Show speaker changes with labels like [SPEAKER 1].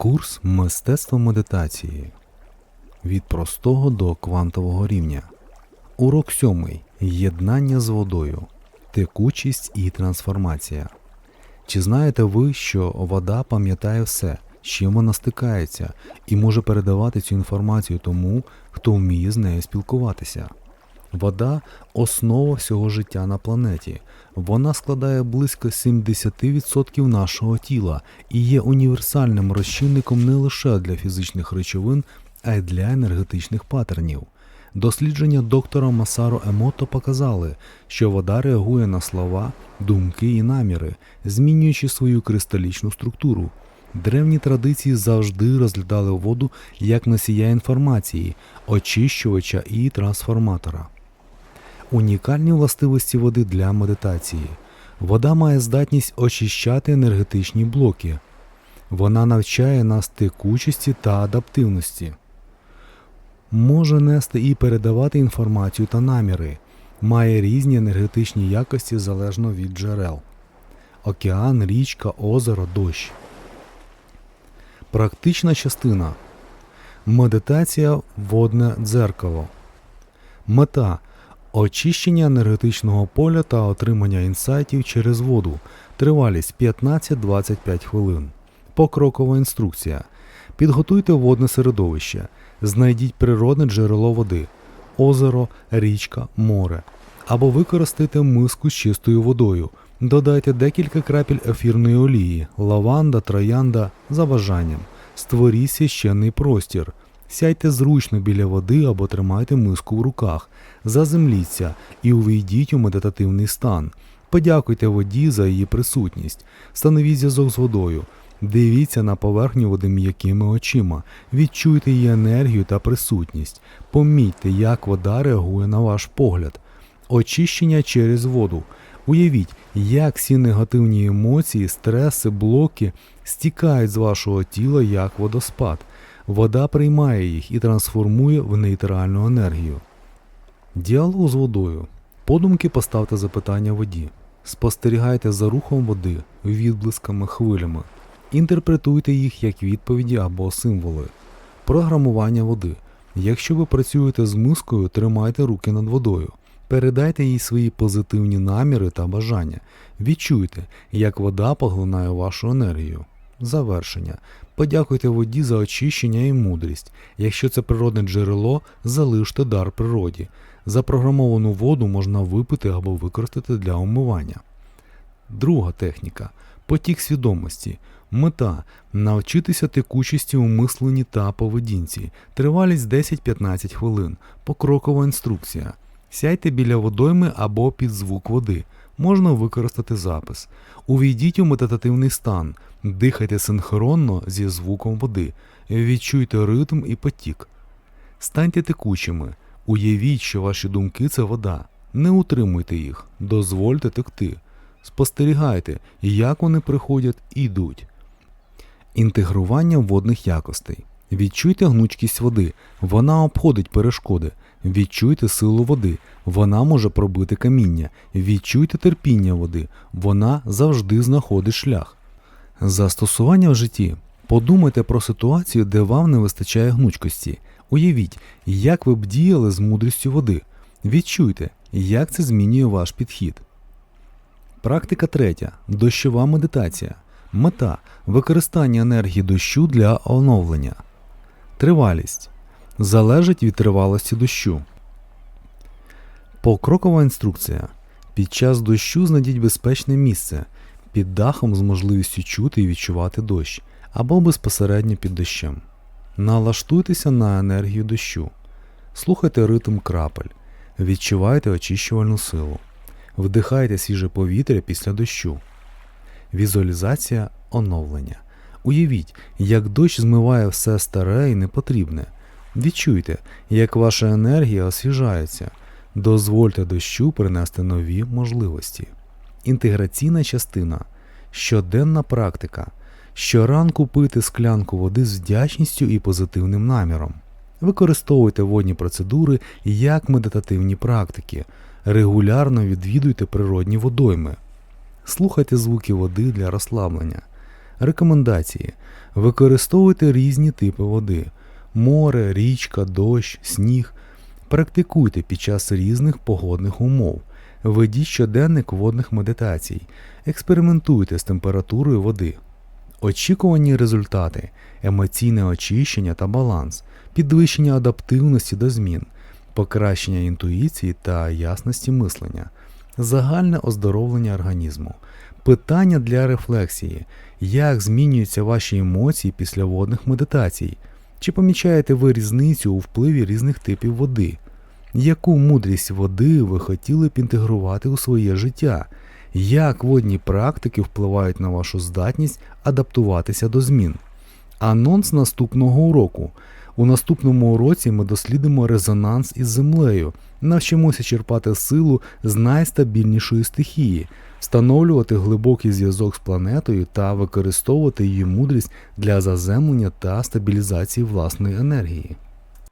[SPEAKER 1] Курс мистецтва медитації від простого до квантового рівня. Урок сьомий. Єднання з водою, текучість і трансформація. Чи знаєте ви, що вода пам'ятає все, з чим вона стикається, і може передавати цю інформацію тому, хто вміє з нею спілкуватися? Вода основа всього життя на планеті. Вона складає близько 70% нашого тіла і є універсальним розчинником не лише для фізичних речовин, а й для енергетичних паттернів. Дослідження доктора Масаро Емото показали, що вода реагує на слова, думки і наміри, змінюючи свою кристалічну структуру. Древні традиції завжди розглядали воду як носія інформації, очищувача і трансформатора. Унікальні властивості води для медитації. Вода має здатність очищати енергетичні блоки. Вона навчає нас текучості та адаптивності. Може нести і передавати інформацію та наміри. Має різні енергетичні якості залежно від джерел. Океан, річка, озеро, дощ. Практична частина. Медитація водне дзеркало. Мета очищення енергетичного поля та отримання інсайтів через воду. Тривалість 15-25 хвилин. Покрокова інструкція. Підготуйте водне середовище. Знайдіть природне джерело води, озеро, річка, море. Або використайте миску з чистою водою. Додайте декілька крапель ефірної олії, лаванда, троянда за бажанням. Створіть священний простір. Сядьте зручно біля води або тримайте миску в руках, заземліться і увійдіть у медитативний стан. Подякуйте воді за її присутність, становіть зв'язок з водою, дивіться на поверхню води м'якими очима, відчуйте її енергію та присутність, помітьте, як вода реагує на ваш погляд. Очищення через воду. Уявіть, як всі негативні емоції, стреси, блоки стікають з вашого тіла як водоспад. Вода приймає їх і трансформує в нейтральну енергію. Діалог з водою. Подумки поставте запитання воді. Спостерігайте за рухом води, відблисками, хвилями. Інтерпретуйте їх як відповіді або символи. Програмування води. Якщо ви працюєте з мискою, тримайте руки над водою. Передайте їй свої позитивні наміри та бажання. Відчуйте, як вода поглинає вашу енергію. Завершення. Подякуйте воді за очищення і мудрість. Якщо це природне джерело, залиште дар природі. Запрограмовану воду можна випити або використати для умивання. Друга техніка потік свідомості. Мета навчитися текучості у мисленні та поведінці. Тривалість 10-15 хвилин. Покрокова інструкція. Сядьте біля водойми або під звук води. Можна використати запис. Увійдіть у медитативний стан, дихайте синхронно зі звуком води, відчуйте ритм і потік. Станьте текучими, уявіть, що ваші думки це вода. Не утримуйте їх, дозвольте текти. Спостерігайте, як вони приходять і йдуть. Інтегрування водних якостей. Відчуйте гнучкість води, вона обходить перешкоди. Відчуйте силу води, вона може пробити каміння. Відчуйте терпіння води, вона завжди знаходить шлях. Застосування в житті. Подумайте про ситуацію, де вам не вистачає гнучкості. Уявіть, як ви б діяли з мудрістю води. Відчуйте, як це змінює ваш підхід. Практика третя. Дощова медитація. Мета використання енергії дощу для оновлення. Тривалість залежить від тривалості дощу. Покрокова інструкція. Під час дощу знайдіть безпечне місце під дахом з можливістю чути і відчувати дощ або безпосередньо під дощем. Налаштуйтеся на енергію дощу. Слухайте ритм крапель, відчувайте очищувальну силу. Вдихайте свіже повітря після дощу. Візуалізація оновлення. Уявіть, як дощ змиває все старе і непотрібне. Відчуйте, як ваша енергія освіжається. Дозвольте дощу принести нові можливості. Інтеграційна частина. Щоденна практика. Щоранку пити склянку води з вдячністю і позитивним наміром. Використовуйте водні процедури як медитативні практики. Регулярно відвідуйте природні водойми. Слухайте звуки води для розслаблення. Рекомендації. Використовуйте різні типи води: море, річка, дощ, сніг. Практикуйте під час різних погодних умов. Ведіть щоденник водних медитацій. Експериментуйте з температурою води. Очікувані результати, емоційне очищення та баланс, підвищення адаптивності до змін, покращення інтуїції та ясності мислення, загальне оздоровлення організму. Питання для рефлексії: як змінюються ваші емоції після водних медитацій? Чи помічаєте ви різницю у впливі різних типів води? Яку мудрість води ви хотіли б інтегрувати у своє життя? Як водні практики впливають на вашу здатність адаптуватися до змін? Анонс наступного уроку. У наступному уроці ми дослідимо резонанс із землею, навчимося черпати силу з найстабільнішої стихії, встановлювати глибокий зв'язок з планетою та використовувати її мудрість для заземлення та стабілізації власної енергії.